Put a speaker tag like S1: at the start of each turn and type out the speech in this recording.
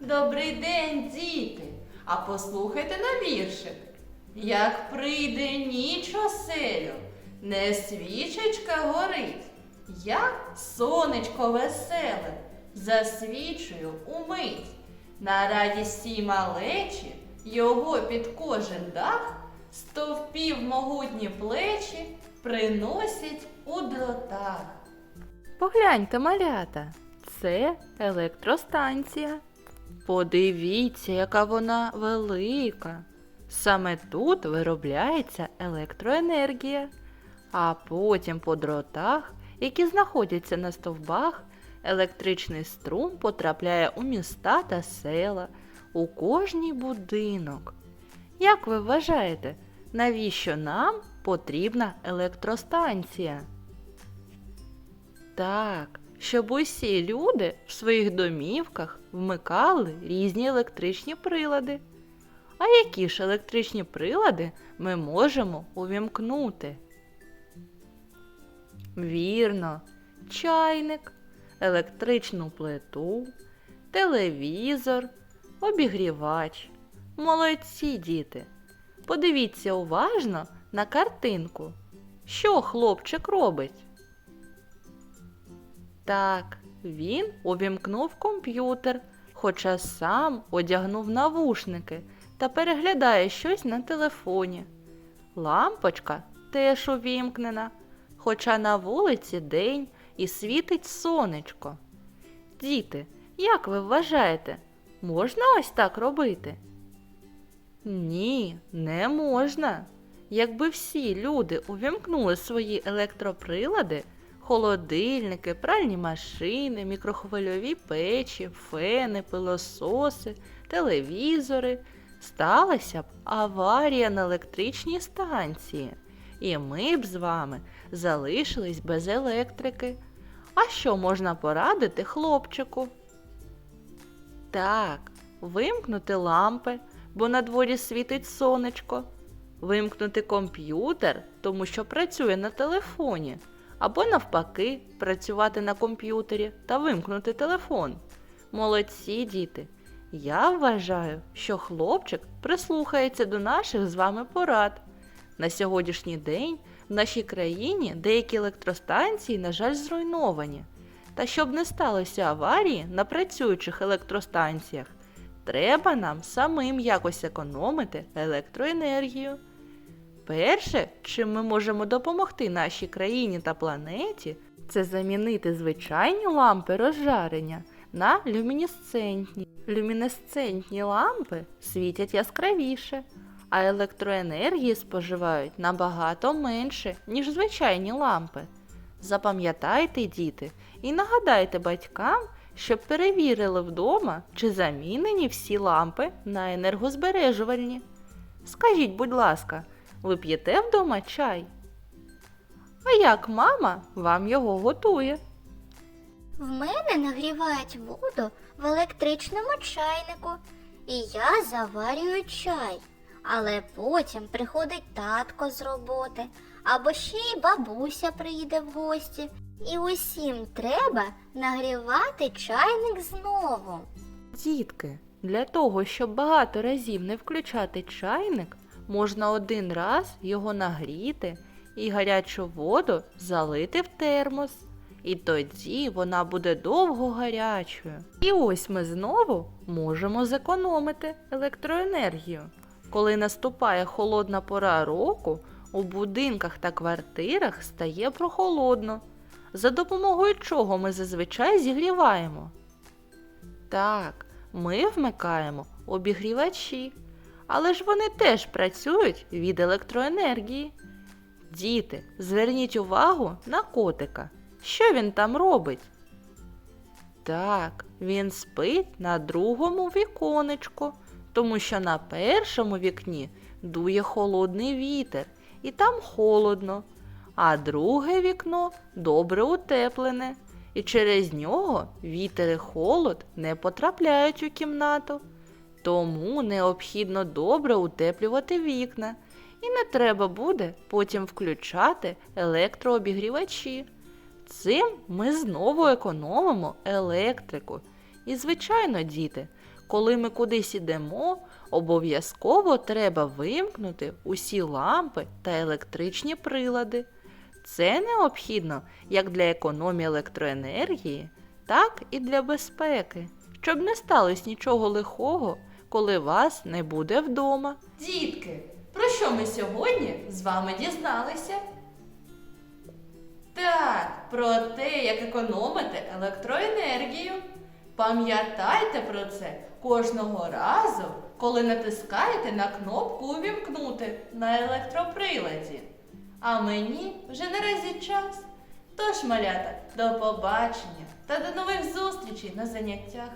S1: Добрий день, діти! А послухайте на віршик. Як прийде ніч оселю, не свічечка горить, я сонечко веселе, засвічую умить. На радість всій малечі його під кожен дах стовпів могутні плечі приносять у дротах. Погляньте, малята, це електростанція. Подивіться, яка вона велика. Саме тут виробляється електроенергія, а потім по дротах, які знаходяться на стовбах, електричний струм потрапляє у міста та села, у кожний будинок. Як ви вважаєте, навіщо нам потрібна електростанція? Так, щоб усі люди в своїх домівках вмикали різні електричні прилади. А які ж електричні прилади ми можемо увімкнути? Вірно, чайник, електричну плиту, телевізор, обігрівач. Молодці діти. Подивіться уважно на картинку. Що хлопчик робить? Так, він увімкнув комп'ютер, хоча сам одягнув навушники та переглядає щось на телефоні. Лампочка теж увімкнена, хоча на вулиці день і світить сонечко. Діти, як ви вважаєте, можна ось так робити? Ні, не можна. Якби всі люди увімкнули свої електроприлади, холодильники, пральні машини, мікрохвильові печі, фени, пилососи, телевізори, сталася б аварія на електричній станції, і ми б з вами залишились без електрики. А що можна порадити хлопчику? Так, вимкнути лампи, бо на дворі світить сонечко, вимкнути комп'ютер, тому що працює на телефоні, або навпаки, працювати на комп'ютері та вимкнути телефон. Молодці діти! Я вважаю, що хлопчик прислухається до наших з вами порад. На сьогоднішній день в нашій країні деякі електростанції, на жаль, зруйновані. Та щоб не сталося аварії на працюючих електростанціях, треба нам самим якось економити електроенергію. Перше, чим ми можемо допомогти нашій країні та планеті, це замінити звичайні лампи розжарення на люмінесцентні. Люмінесцентні лампи світять яскравіше, а електроенергії споживають набагато менше, ніж звичайні лампи. Запам'ятайте, діти, і нагадайте батькам, щоб перевірили вдома, чи замінені всі лампи на енергозбережувальні. Скажіть, будь ласка, ви п'єте вдома чай? А як мама вам його готує?
S2: В мене нагрівають воду в електричному чайнику, і я заварюю чай. Але потім приходить татко з роботи, або ще й бабуся приїде в гості. І усім треба нагрівати чайник знову.
S1: Дітки, для того, щоб багато разів не включати чайник, можна один раз його нагріти і гарячу воду залити в термос. І тоді вона буде довго гарячою. І ось ми знову можемо зекономити електроенергію. Коли наступає холодна пора року, у будинках та квартирах стає прохолодно. За допомогою чого ми зазвичай зігріваємо? Так, ми вмикаємо обігрівачі, але ж вони теж працюють від електроенергії. Діти, зверніть увагу на котика. Що він там робить? Так, він спить на другому віконечку, тому що на першому вікні дує холодний вітер, і там холодно, а друге вікно добре утеплене, і через нього вітер і холод не потрапляють у кімнату. Тому необхідно добре утеплювати вікна, і не треба буде потім включати електрообігрівачі. Цим ми знову економимо електрику І, звичайно, діти, коли ми кудись ідемо, обов'язково треба вимкнути усі лампи та електричні прилади. Це необхідно як для економії електроенергії, так і для безпеки, щоб не сталося нічого лихого, коли вас не буде вдома. Дітки, про що ми сьогодні з вами дізналися? Так, про те, як економити електроенергію. Пам'ятайте про це кожного разу, коли натискаєте на кнопку Увімкнути на електроприладі. А мені вже наразі час. Тож, малята, до побачення та до нових зустрічей на заняттях.